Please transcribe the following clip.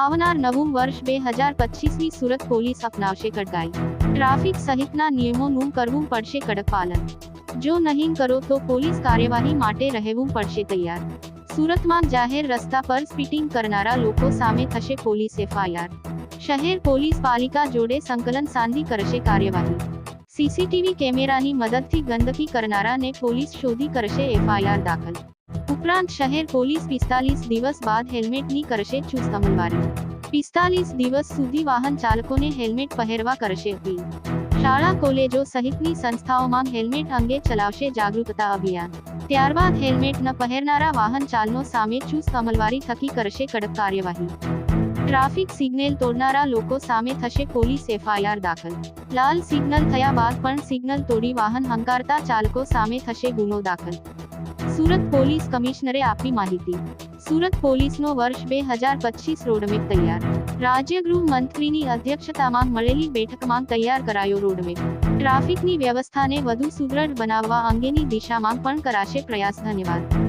આવનાર નવું વર્ષ બે હજાર પચીસની સુરત પોલીસ અપનાવશે કડકાઈ. ટ્રાફિક સહિતના નિયમોનું કરવું પડશે કડક પાલન. જો નહીં કરો તો પોલીસ કાર્યવાહી માટે રહેવું પડશે તૈયાર. સુરતમાં જાહેર રસ્તા પર સ્પીટિંગ કરનારા લોકો સામે થશે પોલીસ એફઆઈઆર. શહેર પોલીસ પાલિકા જોડે સંકલન સાંધી કરશે કાર્યવાહી. સીસીટીવી કેમેરાની મદદથી ગંદકી કરનારાને પોલીસ શોધી કરશે એફઆઈઆર દાખલ. ઉપરાંત શહેર પોલીસ પિસ્તાલીસ દિવસ બાદ હેલ્મેટની કરશે ચુસ્ત અમલવારી પિસ્તાલીસ દિવસ સુધી વાહન ચાલકોને હેલ્મેટ પહેરવા કરશે અપીલ. શાળા કોલેજો સહિતની સંસ્થાઓમાં હેલ્મેટ અંગે ચલાવશે જાગૃતતા અભિયાન. ત્યારબાદ હેલ્મેટ ન પહેરનારા વાહન ચાલનો સામે ચુસ્ત અમલવારી થકી કરશે કડક કાર્યવાહી. ટ્રાફિક સિગ્નલ તોડનારા લોકો સામે થશે પોલીસ એફઆઈઆર દાખલ. લાલ સિગ્નલ થયા બાદ પણ સિગ્નલ તોડી વાહન હંકારતા ચાલકો સામે થશે ગુનો દાખલ. સુરત પોલીસ કમિશનરે આપી માહિતી. સુરત પોલીસનો વર્ષ બે હજાર પચીસ રોડમેપ તૈયાર. રાજ્ય ગૃહ મંત્રીની અધ્યક્ષતામાં મળેલી બેઠકમાં તૈયાર કરાયો રોડમેપ. ટ્રાફિકની વ્યવસ્થાને વધુ સુદૃઢ બનાવવા અંગેની દિશામાં પણ કરાશે પ્રયાસ, ધન્યવાદ.